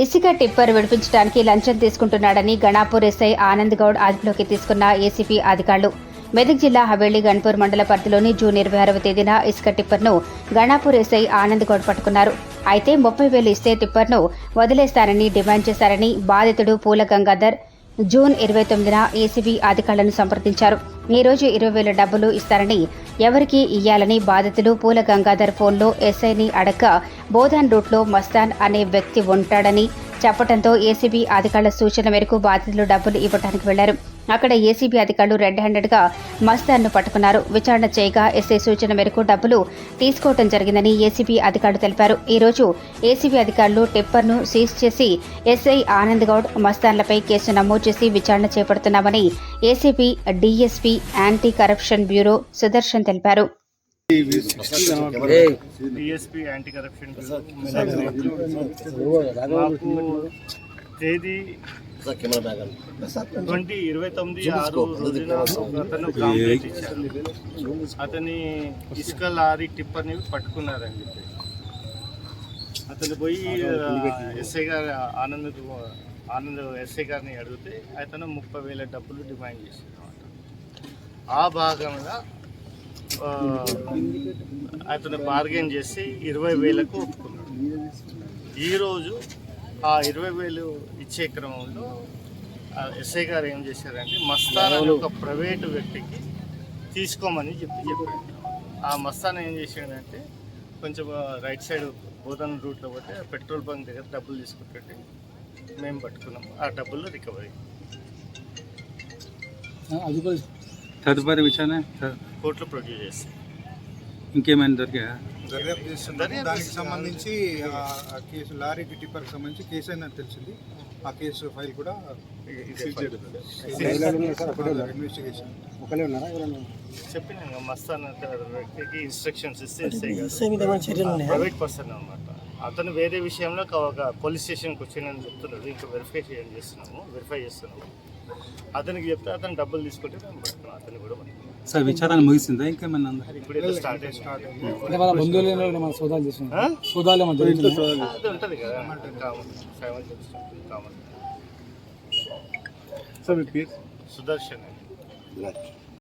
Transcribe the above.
ఇసుక టిప్పర్ విడిపించడానికి లంచం తీసుకుంటున్నాడని గణాపూర్ ఎస్ఐ ఆనంద్ గౌడ్ అదుపులోకి తీసుకున్న ఏసీపీ అధికారులు. మెదక్ జిల్లా హవేళి గణపూర్ మండల పరిధిలోని జూన్ ఇరవై ఆరవ తేదీన ఇసుక టిప్పర్ను గణాపూర్ ఎస్ఐ ఆనంద్ గౌడ్ పట్టుకున్నారు. అయితే ముప్పై వేలు ఇస్తే టిప్పర్ను వదిలేస్తారని డిమాండ్ చేశారని బాధితుడు పూల గంగాధర్ జూన్ ఇరవై తొమ్మిదిన ఏసీబీ అధికారులను సంప్రదించారు. ఈ రోజు ఇరవై వేల డబ్బులు ఇస్తారని ఎవరికి ఇయ్యాలని బాధితులు పూల గంగాధర్ ఫోన్లో ఎస్ఐని అడక్క బోధాన్ రూట్లో మస్తాన్ అనే వ్యక్తి ఉంటాడని చెప్పడంతో ఏసీబీ అధికారుల సూచన మేరకు బాధితులు డబ్బులు ఇవ్వడానికి వెళ్ళారు. అక్కడ ఏసీబీ అధికారులు రెడ్ హ్యాండెడ్గా మస్తాన్ను పట్టుకున్నారు. విచారణ చేయగా ఎస్ఐ సూచన మేరకు డబ్బులు తీసుకోవడం జరిగిందని ఏసీబీ అధికారులు తెలిపారు. ఈ రోజు ఏసీబీ అధికారులు టిప్పర్ను సీజ్ చేసి ఎస్ఐ ఆనంద్ గౌడ్ మస్తాన్లపై కేసు నమోదు చేసి విచారణ చేపడుతున్నామని ACB DSP anti corruption bureau Sudarshan తెలిపారు. డిఎస్పీ యాంటీ కరప్షన్ తేదీ ట్వంటీ ఇరవై తొమ్మిది ఆరు రోజున అతను కంప్లైంట్ ఇచ్చారు అతని ఇసుక లారీ టిప్పర్ని పట్టుకున్నారని చెప్పి అతను పోయి ఎస్ఐ గారు ఆనంద్ ఆనంద్ ఎస్ఐ గారిని అడిగితే అతను ముప్పై వేల డబ్బులు డిమాండ్ చేశారు ఆ భాగంగా అతను బార్గెన్ చేసి ఇరవై వేలకు ఒప్పుకున్నాడు. ఈరోజు ఆ ఇరవై వేలు ఇచ్చే క్రమంలో ఆ ఎస్ఐ గారు ఏం చేశారంటే మస్తాన్ అనే ఒక ప్రైవేటు వ్యక్తికి తీసుకోమని చెప్పి చెప్పాడు ఆ మస్తాన్ ఏం చేశాడంటే కొంచెం రైట్ సైడ్ బోధన రూట్లో పోతే పెట్రోల్ బంక్ దగ్గర డబ్బులు తీసుకుంటుంటే మేము పట్టుకున్నాం. ఆ డబ్బులు రికవరీ తదుపరి విచారణ త- కోర్టులో ప్రొడ్యూస్ చేస్తాం ఇంకేమైనా దొరికా దర్యాప్తు చేస్తున్నాము దానికి. సంబంధించి కేసు లారీ టిప్పర్కి సంబంధించి కేసు అయినట్టు తెలిసింది. ఆ కేసు ఫైల్ కూడా ఇన్వెస్టిగేషన్. చెప్పిన మస్తాన్ అనే వ్యక్తికి ఇన్స్ట్రక్షన్స్ ఇస్తే ప్రైవేట్ పర్సన్ అనమాట అతను వేరే విషయంలో ఒక- ఒక పోలీస్ స్టేషన్కి వచ్చిందని చెప్తున్నాడు. ఇంకా వెరిఫై చేస్తున్నాము. వెరిఫై చేస్తున్నాము. అతనికి చెప్తే అతను డబ్బులు తీసుకుంటే మేము అతను కూడా సార్ విచారణ ముగిసిందా? ఇంకేమైనా ఉందా? ఇప్పుడు ఏదో స్టార్ట్ అయింది. అంటే మన బంధువులు మన సోదాలు కామన్. సుదర్శన్.